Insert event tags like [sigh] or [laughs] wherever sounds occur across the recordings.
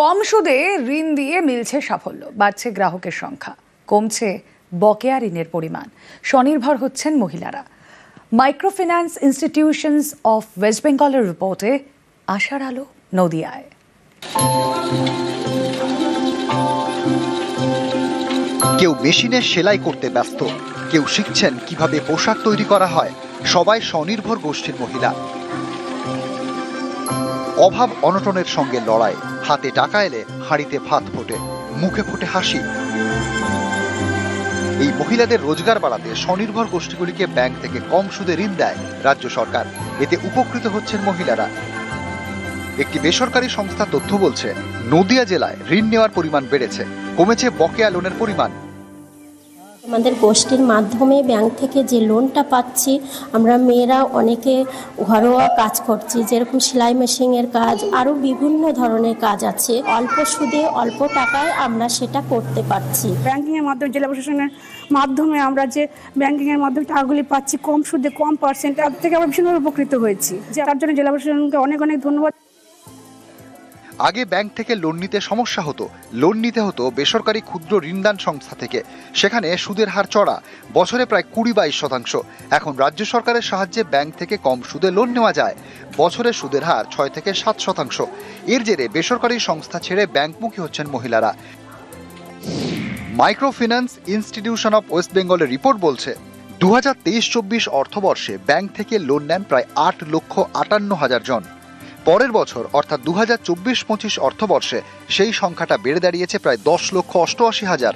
কম সুদে ঋণ দিয়ে মিলছে সাফল্য, বাড়ছে গ্রাহকের সংখ্যা, কমছে বকেয়া ঋণের পরিমাণ। স্বনির্ভর হচ্ছেন মহিলারা। মাইক্রোফিন্যান্স ইনস্টিটিউশনস অফ ওয়েস্ট বেঙ্গলের রিপোর্টে আশার আলো নদিয়ায়। কেউ মেশিনে সেলাই করতে ব্যস্ত, কেউ শিখছেন কীভাবে পোশাক তৈরি করা হয়, সবাই স্বনির্ভর গোষ্ঠীর মহিলা। অভাব অনটনের সঙ্গে লড়াই। হাতে টাকা এলে হাঁড়িতে ভাত ফোটে, মুখে ফোটে হাসি। এই মহিলাদের রোজগার বাড়াতে স্বনির্ভর গোষ্ঠীগুলিকে ব্যাংক থেকে কম সুদে ঋণ দেয় রাজ্য সরকার। এতে উপকৃত হচ্ছেন মহিলারা। একটি বেসরকারি সংস্থা তথ্য বলছে, নদিয়া জেলায় ঋণ নেওয়ার পরিমাণ বেড়েছে। কমেছে বকেয়া লোনের পরিমাণ। আমাদের গোষ্ঠীর মাধ্যমে ব্যাংক থেকে যে লোনটা পাচ্ছি, আমরা মেয়েরা অনেকে ঘরোয়া কাজ করছি, যেরকম সেলাই মেশিনের কাজ আরও বিভিন্ন ধরনের কাজ আছে। অল্প সুদে অল্প টাকায় আমরা সেটা করতে পারছি। ব্যাংকিংয়ের মাধ্যমে, জেলা প্রশাসনের মাধ্যমে আমরা যে ব্যাংকিংয়ের মাধ্যমে টাকাগুলি পাচ্ছি, কম সুদে কম পার্সেন্ট তার থেকে আমরা ভীষণভাবে উপকৃত হয়েছি। যে তার জন্য জেলা প্রশাসনকে অনেক অনেক ধন্যবাদ। আগে ব্যাংক থেকে লোন নিতে সমস্যা হতো। লোন নিতে হতো বেসরকারি ক্ষুদ্র ঋণদান সংস্থা থেকে। সেখানে সুদের হার চড়া, বছরে প্রায় কুড়ি বাইশ শতাংশ। এখন রাজ্য সরকারের সাহায্যে ব্যাংক থেকে কম সুদে লোন নেওয়া যায়। বছরে সুদের হার ছয় থেকে সাত শতাংশ। এর জেরে বেসরকারি সংস্থা ছেড়ে ব্যাংকমুখী হচ্ছেন মহিলারা। মাইক্রোফিন্যান্স ইনস্টিটিউশন অফ ওয়েস্ট বেঙ্গলের রিপোর্ট বলছে দু হাজার তেইশ চব্বিশ অর্থবর্ষে ব্যাংক থেকে লোন নেন প্রায় আট লক্ষ আটান্ন হাজার জন। পরের বছর, অর্থাৎ দু হাজার চব্বিশ পঁচিশ অর্থবর্ষে, সেই সংখ্যাটা বেড়ে দাঁড়িয়েছে প্রায় দশ লক্ষ অষ্টআশি হাজার।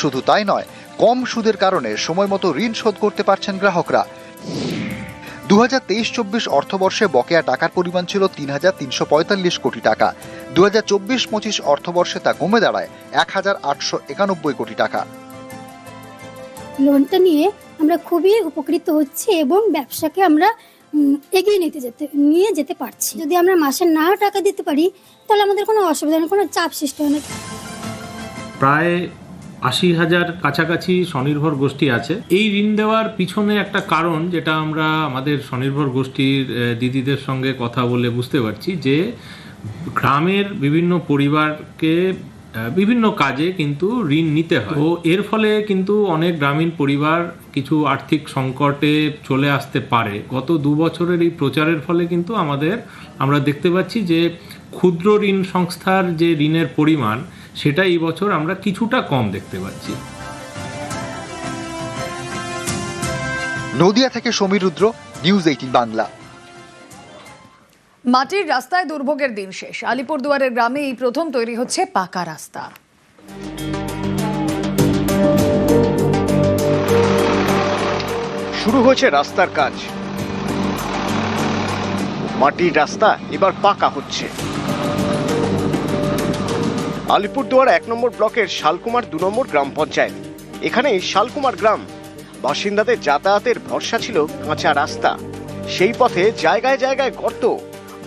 শুধু তাই নয়, কম সুদের কারণে সময় মতো ঋণ শোধ করতে পারছেন গ্রাহকরা। দু হাজার তেইশ চব্বিশ অর্থবর্ষে বকেয়া টাকার পরিমাণ ছিল তিন হাজার তিনশো পঁয়তাল্লিশ কোটি টাকা। দু হাজার চব্বিশ পঁচিশ অর্থবর্ষে তা কমে দাঁড়ায় এক হাজার আটশো একানব্বই কোটি টাকা। লোনটা নিয়ে আমরা খুবই উপকৃত হচ্ছি এবং ব্যবসাকে আমরা এগিয়ে নিতে যেতে, নিয়ে যেতে পারছি। যদি আমরা মাসে না টাকা দিতে পারি, তাহলে আমাদের কোনো অসুবিধা নেই, কোনো চাপ সৃষ্টি হয় না। প্রায় আশি হাজার কাছাকাছি স্বনির্ভর গোষ্ঠী আছে। এই ঋণ দেওয়ার পিছনে একটা কারণ, যেটা আমরা আমাদের স্বনির্ভর গোষ্ঠীর দিদিদের সঙ্গে কথা বলে বুঝতে পারছি, যে গ্রামের বিভিন্ন পরিবারকে বিভিন্ন কাজে কিন্তু ঋণ নিতে হয়। তো এর ফলে কিন্তু অনেক গ্রামীণ পরিবার কিছু আর্থিক সংকটে চলে আসতে পারে। গত দু বছরের এই প্রচারের ফলে কিন্তু আমাদের, আমরা দেখতে পাচ্ছি যে ক্ষুদ্র ঋণ সংস্থার যে ঋণের পরিমাণ, সেটা এই বছর আমরা কিছুটা কম দেখতে পাচ্ছি। নদিয়া থেকে সমীর রুদ্র, নিউজ এইটিন বাংলা। মাটির রাস্তায় দুর্ভোগের দিন শেষ। আলিপুরদুয়ারের গ্রামে এই প্রথম তৈরি হচ্ছে পাকা রাস্তা। শুরু হয়েছে রাস্তার কাজ। মাটির রাস্তা এবার পাকা হচ্ছে। আলিপুরদুয়ার এক নম্বর ব্লকের শালকুমার দু নম্বর গ্রাম পঞ্চায়েত। এখানে শালকুমার গ্রাম বাসিন্দাদের যাতায়াতের ভরসা ছিল কাঁচা রাস্তা। সেই পথে জায়গায় জায়গায় গর্ত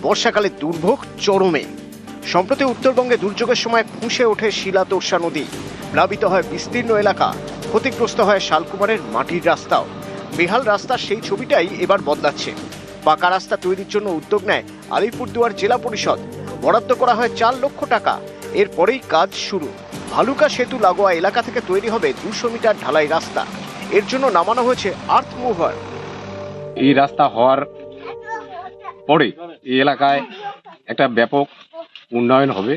বর্ষাকালে দুর্ভোগ চরমে। সম্প্রতি উত্তরবঙ্গে দুর্যোগের সময় ফুঁসে ওঠে শিলা তোরসা নদী। প্লাবিত হয় বিস্তীর্ণ এলাকা। ক্ষতিগ্রস্ত হয় শালকুমারের মাটির রাস্তাও। বেহাল রাস্তার সেই ছবিটাই এবার বদলাচ্ছে। পাকা রাস্তা তৈরির জন্য উদ্যোগ নেয় আলিপুরদুয়ার জেলা পরিষদ। বরাদ্দ করা হয় চার লক্ষ টাকা। এরপরেই কাজ শুরু। ভালুকা সেতু লাগোয়া এলাকা থেকে তৈরি হবে দুশো মিটার ঢালাই রাস্তা। এর জন্য নামানো হয়েছে আর্থ মুভার এই রাস্তা হওয়ার পরে এই এলাকায় একটা ব্যাপক উন্নয়ন হবে।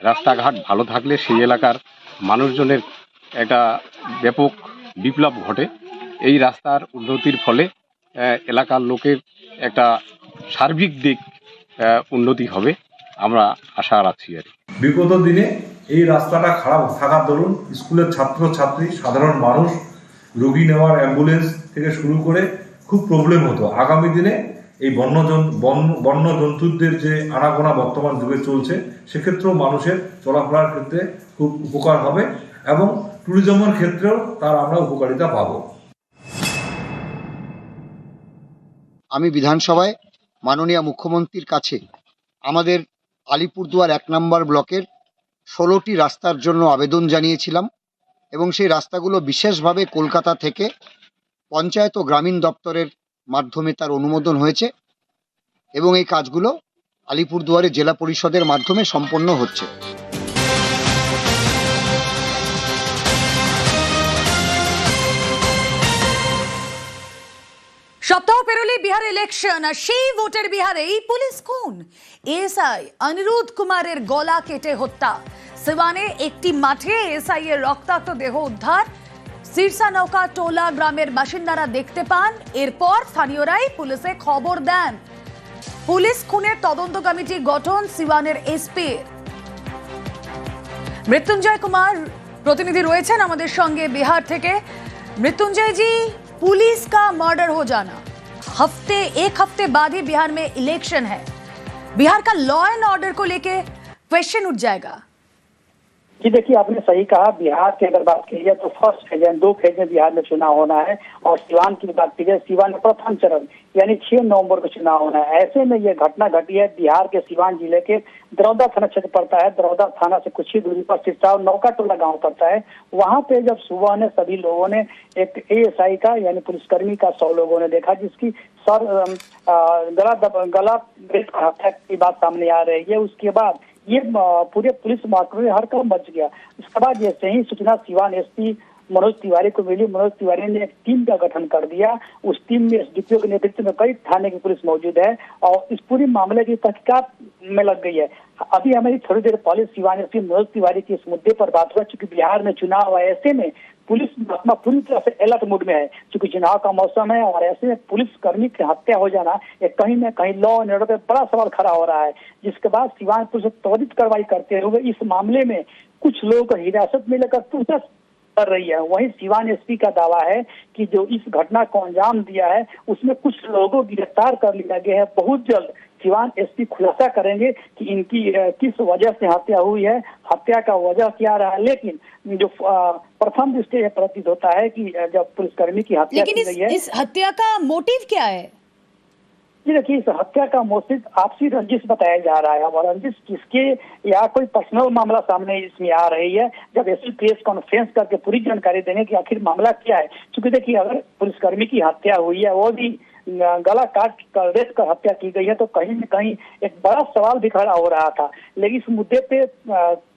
রাস্তাঘাট ভালো থাকলে সেই এলাকার মানুষজনের একটা ব্যাপক বিপ্লব ঘটে। এই রাস্তার উন্নতির ফলে এলাকার লোকের একটা সার্বিক দিক উন্নতি হবে। আমরা আশা রাখছি আর। বিগত দিনে এই রাস্তাটা খারাপ থাকার দরুন স্কুলের ছাত্র ছাত্রী সাধারণ মানুষ, রোগী নেওয়ার অ্যাম্বুলেন্স থেকে শুরু করে খুব প্রবলেম হতো। আগামী দিনে এই বন্যজন বন্য জন্তুদের যে আনাগোনা বর্তমান যুগে চলছে, সেক্ষেত্রেও মানুষের চলাফেরার ক্ষেত্রে খুব উপকার হবে এবং ট্যুরিজমের ক্ষেত্রেও তার আমরা উপকারিতা পাবো। আমি বিধানসভায় মাননীয় মুখ্যমন্ত্রীর কাছে আমাদের আলিপুরদুয়ার এক নম্বর ব্লকের ষোলোটি রাস্তার জন্য আবেদন জানিয়েছিলাম এবং সেই রাস্তাগুলো বিশেষভাবে কলকাতা থেকে পঞ্চায়েত ও গ্রামীণ দপ্তরের মাধ্যমে তার অনুমোদন হয়েছে এবং এই কাজগুলো আলিপুরদুয়ারে জেলা পরিষদের মাধ্যমে সম্পন্ন হচ্ছে। সপ্তাহ পেরোলে বিহার ইলেকশন আর সেই ভোটের বিহারেই পুলিশ খুন। এসআই অনিরুদ্ধ কুমারের গলা কেটে হত্যা। সিওয়ানে একটি মাঠে এসআই এর রক্তাক্ত দেহ উদ্ধার সিরসা নৌকা টোলা গ্রামের বাসিন্দারা দেখতে পান এরপর স্থানীয়রাই পুলিশে খবর দেন পুলিশ খুনের তদন্ত কমিটি গঠন সিওয়ানের এসপির মৃত্যুঞ্জয় কুমার प्रतिनिधि রয়েছেন আমাদের সঙ্গে बिहार থেকে मृत्युंजय जी पुलिस का मर्डर हो जाना हफ्ते एक हफ्ते बाद ही बिहार में इलेक्शन है बिहार का लॉ एंड ऑर्डर को लेके क्वेश्चन उठ जाएगा जी देखिए, आपने सही कहा, बिहार की अगर बात की जाए तो फ़र्स्ट फ़ेज़ दो फ़ेज़ में बिहार में चुनाव होना है और सिवान की बात की जाए, सिवान में प्रथम चरण, यानी छह नवंबर को चुनाव होना है। ऐसे में यह घटना घटी है, बिहार के सिवान ज़िले के दरौदा थाना क्षेत्र पड़ता है। दरौदा थाना से कुछ ही दूरी पर सिरसा नौका टोला गाँव पड़ता है। वहाँ पे जब सुबह ने सभी लोगों ने एक एएसआई का, यानी पुलिसकर्मी का सौ लोगों ने देखा, जिसकी सर गला गला हत्या की बात सामने आ रही है। उसके बाद ये पूरे पुलिस महकमे में हर कदम बच गया। इसके बाद जैसे ही सूचना सिवान एसपी मनोज तिवारी को मिली। मनोज तिवारी ने एक टीम का गठन कर दिया। उस टीम में एसडीपीओ के नेतृत्व में कई थाने की पुलिस मौजूद है और इस पूरी मामले की तहकीकात में लग गई है। अभी हमारी थोड़ी देर पहले सिवान सिंह, मनोज तिवारी की इस मुद्दे पर बात हुआ चूँकि। बिहार में चुनाव है, ऐसे में पुलिस अपना पूरी तरह से अलर्ट मूड में है, क्योंकि चुनाव का मौसम है और ऐसे में पुलिस कर्मी की हत्या हो जाना ये कहीं न कहीं लॉ एंड ऑर्डर पे बड़ा सवाल खड़ा हो रहा है। जिसके बाद सिवान पुलिस त्वरित कार्रवाई करते हुए इस मामले में कुछ लोगों को हिरासत में लेकर पूछताछ कर रही है। वहीं सिवान एसपी का दावा है कि जो इस घटना को अंजाम दिया है उसमें कुछ लोगों को गिरफ़्तार कर लिया गया है। बहुत जल्द सिवान एसपी खुलासा करेंगे कि इनकी किस वजह से हत्या हुई है। हत्या का वजह क्या रहा? है लेकिन जो प्रथम दृष्टि प्रतीत होता है कि जब पुलिसकर्मी की हत्या की गई है इस हत्या का मोटिव क्या है? जी देखिए, इस हत्या का मोसिद आपसी रंजिश बताया जा रहा है। और रंजिश किसके या कोई पर्सनल मामला सामने इसमें आ रही है? जब ऐसी प्रेस कॉन्फ्रेंस करके पूरी जानकारी देंगे की आखिर मामला क्या है? क्योंकि देखिए, अगर पुलिसकर्मी की हत्या हुई है, वो भी गला काट कर रेत कर हत्या की गई है तो कहीं न कहीं एक बड़ा सवाल भी खड़ा हो रहा था। लेकिन इस मुद्दे पे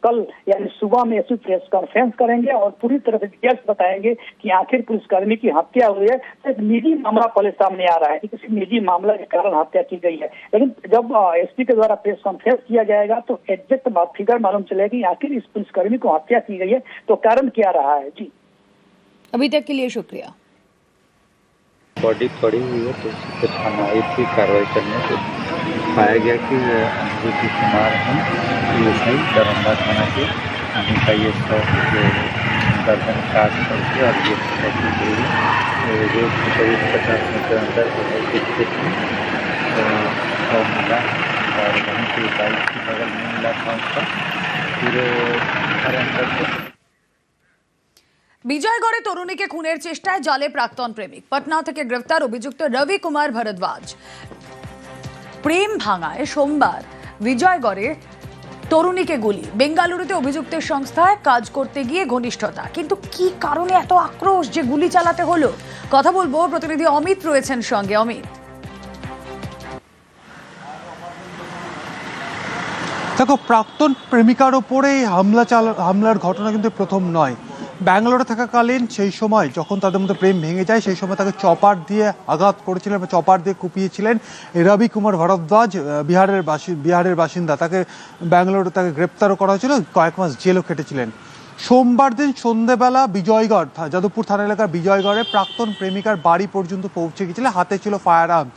कल, यानी सुबह में ऐसी प्रेस कॉन्फ्रेंस करेंगे और पूरी तरह से डिटेल्स बताएँगे कि आखिर पुलिसकर्मी की हत्या हुई है तो एक निजी मामला पहले सामने आ रहा है कि किसी निजी मामला के कारण हत्या की गई है। लेकिन जब एसपी के द्वारा प्रेस कॉन्फ्रेंस किया जाएगा तो एग्जैक्ट फिगर मालूम चलेगी, आखिर इस पुलिसकर्मी को हत्या की गई है तो कारण क्या रहा है? जी। अभी तक के लिए शुक्रिया। बॉडी पड़ी हुई है तो उसी पे थाना आई थी, कार्रवाई करने तो पाया गया कि अनिरुद्ध कुमार हैं एएसआई दरभंगा थाना के। उन्हीं का ये शव जो गर्दन काट करके और ये गई है। तो रोड से करीब पचास मीटर अंदर जो है एक खेत में तो शव मिला। और वहीं पे बाइक के बगल में मिला था उसका। फिर घर अंदर से বিজয়গড়ে তরুণীকে খুনের চেষ্টায় জালে প্রাক্তন প্রেমিক। পাটনা থেকে গ্রেফতার অভিযুক্ত রবি কুমার ভরদ্বাজ। প্রেম ভাঙায় সোমবার বিজয়গড়ে তরুণীকে গুলি। বেঙ্গালুরুতে অভিযুক্তের সংস্থায় কাজ করতে গিয়ে ঘনিষ্ঠতা। কিন্তু কি কারণে এত আক্রোশ যে গুলি চালাতে হলো? কথা বলব প্রতিনিধি অমিত রয়েছেন সঙ্গে। অমিত। দেখো, প্রাক্তন প্রেমিকার ওপরে হামলা চালা হামলার ঘটনা কিন্তু প্রথম নয়। ব্যাঙ্গালোরে থাকাকালীন সেই সময় যখন তাদের মধ্যে প্রেম ভেঙে যায়, সেই সময় তাকে চপার দিয়ে আঘাত করেছিলেন বা চপার দিয়ে কুপিয়েছিলেন রবি কুমার ভরদ্বাজ বিহারের বাসি, বিহারের বাসিন্দা। তাকে ব্যাঙ্গালোরে তাকে গ্রেপ্তারও করা হয়েছিল, কয়েক মাস জেলও কেটেছিলেন সোমবার দিন সন্ধেবেলা বিজয়গড় যাদবপুর থানা এলাকার বিজয়গড়ে প্রাক্তন প্রেমিকার বাড়ি পর্যন্ত পৌঁছে গেছিলেন হাতে ছিল ফায়ার আর্ম।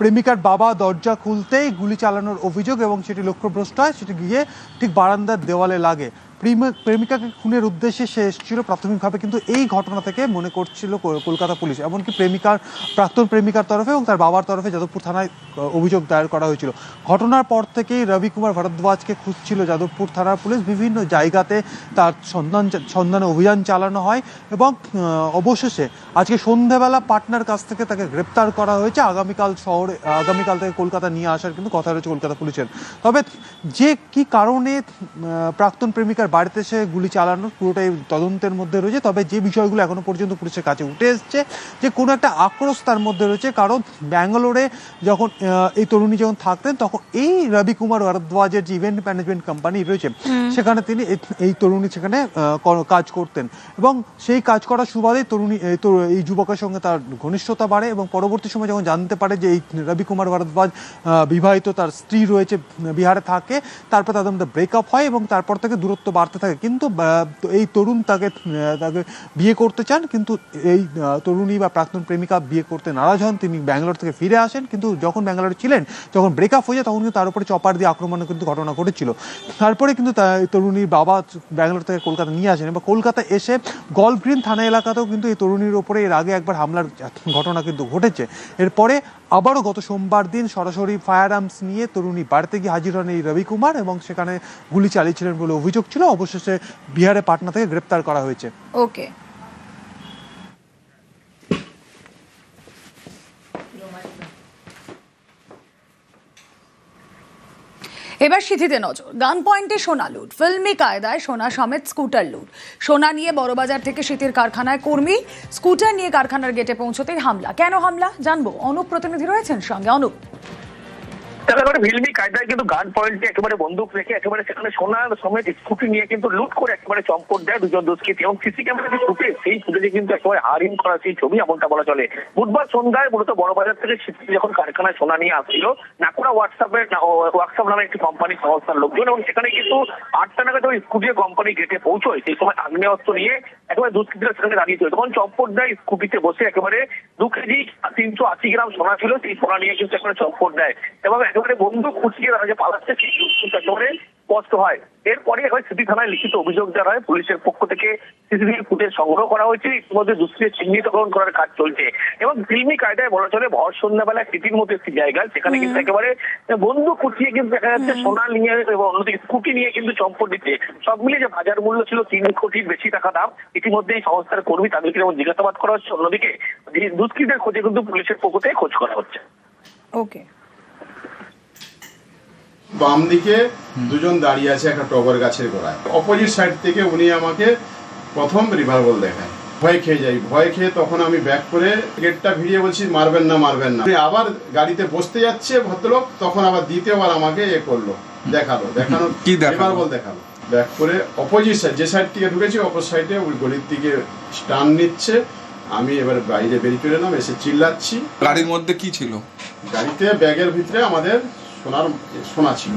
প্রেমিকার বাবা দরজা খুলতেই গুলি চালানোর অভিযোগ এবং সেটি লক্ষ্যভ্রষ্ট হয়। সেটি গিয়ে ঠিক বারান্দার দেওয়ালে লাগে। প্রেমিকাকে খুনের উদ্দেশ্যে সে এসেছিল প্রাথমিকভাবে, কিন্তু এই ঘটনা থেকে মনে করছিল কলকাতা পুলিশ। এমনকি প্রেমিকার, প্রাক্তন প্রেমিকার তরফে এবং তার বাবার তরফে যাদবপুর থানায় অভিযোগ দায়ের করা হয়েছিল। ঘটনার পর থেকেই রবি কুমার ভরদ্বাজকে খুঁজছিল যাদবপুর থানার পুলিশ। বিভিন্ন জায়গাতে তার সন্ধান সন্ধানে অভিযান চালানো হয় এবং অবশেষে আজকে সন্ধেবেলা পাটনার কাছ থেকে তাকে গ্রেপ্তার করা হয়েছে। আগামীকাল শহরে, আগামীকাল থেকে কলকাতা নিয়ে আসার কিন্তু কথা রয়েছে কলকাতা পুলিশের। তবে যে কি কারণে প্রাক্তন প্রেমিকার তার বাড়িতে এসে গুলি চালানো পুরোটাই তদন্তের মধ্যে রয়েছে। তবে যে বিষয়গুলো এখনও পর্যন্ত পুলিশের কাছে উঠে এসছে যে কোনো একটা আক্রোশ তার মধ্যে রয়েছে। কারণ ব্যাঙ্গালোরে যখন এই তরুণী যখন থাকতেন তখন এই রবি কুমার ভারদ্বাজের যে ইভেন্ট ম্যানেজমেন্ট কোম্পানি রয়েছে সেখানে তিনি এই- তরুণী সেখানে কাজ করতেন। এবং সেই কাজ করার সুবাদে তরুণী এই যুবকের সঙ্গে তার ঘনিষ্ঠতা বাড়ে এবং পরবর্তী সময় যখন জানতে পারে যে এই রবি কুমার ভারদ্বাজ বিবাহিত তার স্ত্রী রয়েছে বিহারে থাকে তারপর তাদের মধ্যে ব্রেকআপ হয় এবং তারপর থেকে দূরত্ব বাড়তে থাকে। কিন্তু এই তরুণ তাকে তাকে বিয়ে করতে চান, কিন্তু এই তরুণী বা প্রাক্তন প্রেমিকা বিয়ে করতে নারাজ হন। তিনি ব্যাঙ্গালোর থেকে ফিরে আসেন, কিন্তু যখন ব্যাঙ্গালোরে ছিলেন, যখন ব্রেকআপ হয়ে যায়, তখন কিন্তু তার উপরে চপার দিয়ে আক্রমণের কিন্তু ঘটনা ঘটেছিল। তারপরে কিন্তু তরুণীর বাবা ব্যাঙ্গালোর থেকে কলকাতা নিয়ে আসেন এবং কলকাতা এসে গল্ফ গ্রিন থানা এলাকাতেও কিন্তু এই তরুণীর ওপরে এর আগে একবার হামলার ঘটনা কিন্তু ঘটেছে। এরপরে আবারও গত সোমবার দিন সরাসরি ফায়ার আর্মস নিয়ে তরুণী বাড়িতে গিয়ে হাজির হন এই রবি কুমার এবং সেখানে গুলি চালিয়েছিলেন বলে অভিযোগ ছিল। অবশেষে বিহারে পাটনা থেকে গ্রেপ্তার করা হয়েছে। ওকে। এবার সিথিতে নজর। গান পয়েন্টে সোনা লুট, ফিল্মি কায়দায় সোনা সমেত স্কুটার লুট। সোনা নিয়ে বড়বাজার থেকে শীতের কারখানায় কর্মী, স্কুটার নিয়ে কারখানার গেটে পৌঁছতেই হামলা। কেন হামলা? জানব। অনুপ প্রতিনিধি রয়েছেন সঙ্গে। অনুপ। একেবারে ভিলমি কায়দায় কিন্তু গান পয়েন্টে একেবারে বন্দুক রেখে একেবারে সেখানে সোনার সমেত স্কুটি নিয়ে কিন্তু লুট করে একেবারে চম্পট দেয় দুজন দুষ্কৃতী। এবং সিসি ক্যামেরা যে ফুটেজ সেই ফুটেজে কিন্তু একেবারে হারিং করা সেই ছবি এমনটা বলা চলে। বুধবার সন্ধ্যায় মূলত বড় বাজার থেকে শীতল যখন কারখানায় সোনা নিয়ে আসছিল, নাকুড়া হোয়াটসঅ্যাপের হোয়াটসঅ্যাপ নামে একটি কোম্পানি সংস্থার লোকজন, এবং সেখানে কিন্তু আটটা নাগাদ ওই স্কুটি কোম্পানি গেটে পৌঁছয়। সেই সময় আগ্নেয়াস্ত্র নিয়ে একেবারে দুষ্কৃতীরা সেখানে দাঁড়িয়ে ছিল। তখন চম্পট দেয় স্কুটিতে বসে একেবারে দু কেজি তিনশো আশি গ্রাম সোনা ছিল, সেই সোনা নিয়ে কিন্তু একেবারে চম্পট দেয়। এবং একেবারে বন্দুক খুঁচিয়ে তারা যে পালাচ্ছে একেবারে স্পষ্ট হয়। এরপরে একেবারে সিটি থানায় লিখিত অভিযোগ হয় পুলিশের পক্ষ থেকে সিসিটিভি ফুটেজ সংগ্রহ করা হয়েছে। ইতিমধ্যে দুষ্কৃতী চিহ্নিতকরণ করার কাজ চলছে। এবং ফিল্মি কায়দায় বলা চলে ভর সন্ধ্যাবেলায় সিটির মতো একটি জায়গায় সেখানে কিন্তু একেবারে বন্দুক খুঁচিয়ে কিন্তু দেখা যাচ্ছে সোনা নিয়ে এবং অন্যদিকে স্কুটি নিয়ে কিন্তু চম্পট দিচ্ছে। সব মিলিয়ে যে বাজার মূল্য ছিল তিন কোটির বেশি টাকা দাম ইতিমধ্যে এই সংস্থার কর্মী তাদেরকে যেমন জিজ্ঞাসাবাদ করা হচ্ছে অন্যদিকে দুষ্কৃতের খোঁজে কিন্তু পুলিশের পক্ষ থেকে খোঁজ করা হচ্ছে। ওকে বাম দিকে দুজন দাঁড়িয়ে আছে একটা টগর গাছের গোড়ায়। অপোজিট সাইড থেকে উনি আমাকে প্রথম রিভালভার দেখায়। ভয় খেয়ে যাই ভয় খেয়ে তখন আমি ব্যাক করে গেটটা ভিড়িয়ে বলছি মারবেন না মারবেন না। আবার গাড়িতে বসতে যাচ্ছে ভদ্রলোক তখন আবার দ্বিতীয়বার আমাকে এ করল দেখাল দেখানো [laughs] কি দেখাল? দেখাল। ব্যাক করে অপোজিট সাইড যে সাইড থেকে ঢুকেছি অপর সাইডে ওই গলির দিকে স্টান নিচ্ছে। আমি এবার বাইরে বেরিয়ে চলে এলাম এসে চিল্লাচ্ছি। গাড়ির মধ্যে কি ছিল? গাড়িতে ব্যাগের ভিতরে আমাদের সোনার সোনা ছিল